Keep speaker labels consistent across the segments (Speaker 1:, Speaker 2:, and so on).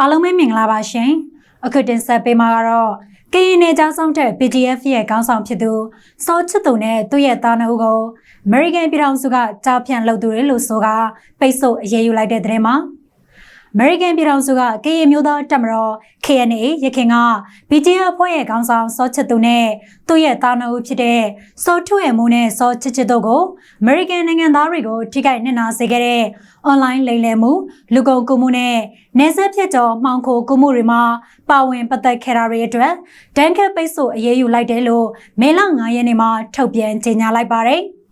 Speaker 1: အားလုံးပဲမင်္ဂလာပါရှင်အခုတင်ဆက်ပေးမှာကတော့ကရင်နယ်ကြားဆောင်တဲ့ PDF ရဲ့ခေါင်းဆောင်ဖြစ်သူစောချစ်သူနဲ့သူ့ရဲ့သားနှုတ်ကို American ပြည်ထောင်စုကကြားဖြန့်လုပ်သူတွေလို့ဆိုကပိတ်ဆို့အရေးယူလိုက်တဲ့တဲ့မှာ American ပြည်ထောင်စုကကရင်မျိုးသားတပ်မတော် KNA ရခင်က BGF အဖွဲ့ရဲ့ခေါင်းဆောင်စောချစ်သူနဲ့သူ့ရဲ့သားနှုတ်ဖြစ်တဲ့စောထွေမှုနဲ့စောချစ်ချစ်တို့ကို American နိုင်ငံသားတွေကိုထိခိုက်နစ်နာစေခဲ့တဲ့ online လိမ်လည်မှုလူကုန်ကူးမှုနဲ့နေဆက်ဖြစ်ကြောမှောင်ခိုကူးမှုတွေမှာပါဝင်ပတ်သက်ခဲ့တာတွေအတွက်ဒဏ်ခတ်ပိတ်ဆို့အရေးယူလိုက်တယ်လို့မေလ9ရက်နေ့မှာထုတ်ပြန်ကြေညာလိုက်ပါတယ်။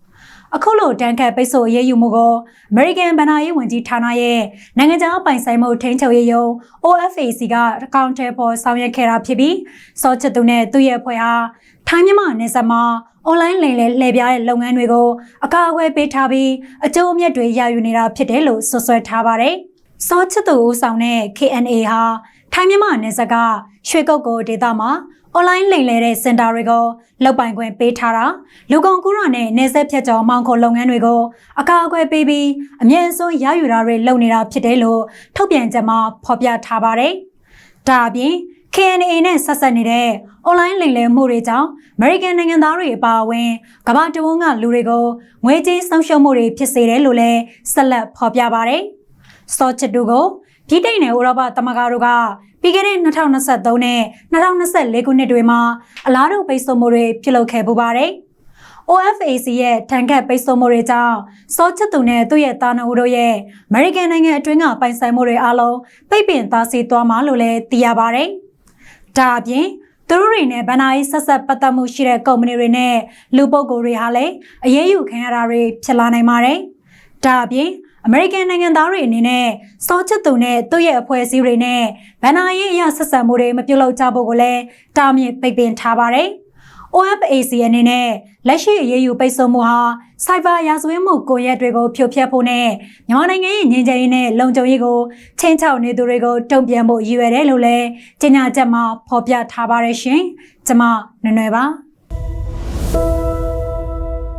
Speaker 1: အခုလိုတန်ခတ်ပိတ်ဆို့အရေးယူမှုကို American ဗဏ္ဍာရေးဝန်ကြီးဌာနရဲ့နိုင်ငံခြားပိုင်ဆိုင်မှုထိန်းချုပ်ရေးယုံ OFAC ကအကောင့်ထဲပေါ်ဆောင်ရွက်ခဲ့တာဖြစ်ပြီးစောချစ်သူနဲ့သူ့ရဲ့ဖွဲ့ဟာထိုင်းမြန်မာနယ်စပ်မှာ online လိမ်လည်လှည့်ပြားတဲ့လုပ်ငန်းတွေကိုအကာအကွယ်ပေးထားပြီးအကျိုးအမြတ်တွေရယူနေတာဖြစ်တယ်လို့ဆွဆွဲထားပါတယ်။စောချစ်သူဦးဆောင်တဲ့ KNA ဟာ ထိုင်းမြန်မာနယ်စပ်ကရွှေကုတ်ကိုဒေသမှာ online လိမ်လည်တဲ့စင်တာတွေကိုလောက်ပိုင်ခွင့်ပေးထားတာလူကုန်ကူးရနဲ့နေဆက်ဖြတ်ကျော်မောင်ခိုလုပ်ငန်းတွေကိုအကာအကွယ်ပေးပြီးအမြင့်ဆုံးရယူတာတွေလုပ်နေတာဖြစ်တယ်လို့ထုတ်ပြန်ချက်မှာဖော်ပြထားပါတယ်။ဒါအပြင် KNA နဲ့ဆက်ဆက်နေတဲ့ online လိမ်လည်မှုတွေကြောင့် American နိုင်ငံသားတွေအပါအဝင်ကမ္ဘာတဝန်းကလူတွေကိုငွေကြေးဆုံးရှုံးမှုတွေဖြစ်စေတယ်လို့လည်းဆက်လက်ဖော်ပြပါတယ်။စောချစ်တူကို ပြည်ထိုင်နယ်ဥရောပသမဂ္ဂတို့ကပြီးခဲ့တဲ့2023နဲ့2024ခုနှစ်တွေမှာအလားတူပိတ်ဆို့မှုတွေပြုလုပ်ခဲ့ပူပါတယ်။ OFAC ရဲ့တန်ခတ်ပိတ်ဆို့မှုတွေကြောင့်စောချစ်သူနဲ့သူ့ရဲ့သားနှုတ်တို့ရဲ့ American နိုင်ငံအတွင်းကပိုင်ဆိုင်မှုတွေအလုံးပိတ်ပင်သားစီသွားမှာလို့လည်းသိရပါတယ်။ဒါအပြင်သူတို့တွေနဲ့ဗန်နာရေးဆက်ဆက်ပတ်သက်မှုရှိတဲ့ကုမ္ပဏီတွေနဲ့လူပုဂ္ဂိုလ်တွေဟာလည်းအရေးယူခံရတာတွေဖြစ်လာနိုင်ပါတယ်။ ဒါအပြင်အမေရိကန်နိုင်ငံသားတွေအနေနဲ့စောချစ်သူနဲ့သူ့ရဲ့အဖွဲ့အစည်းတွေနဲ့ဗန်နာရေးအရဆက်ဆံမှုတွေမပြုလုပ်ကြဖို့ကိုလည်းတားမြစ်ပိတ်ပင်ထားပါတယ်။ OFAC အနေနဲ့လက်ရှိအရေးယူပိတ်ဆို့မှုဟာစိုက်ဘာရာဇဝတ်မှုကွန်ရက်တွေကိုဖြိုဖျက်ဖို့နဲ့မြန်မာနိုင်ငံရဲ့ငြိမ်းချမ်းရေးနဲ့လုံခြုံရေးကိုချင်းချောက်နေသူတွေကိုတုံ့ပြန်ဖို့ရည်ရွယ်တယ်လို့လည်းကြေညာချက်မှာဖော်ပြထားပါတယ်ရှင်။ကျွန်မနွယ်နွယ်ပါ။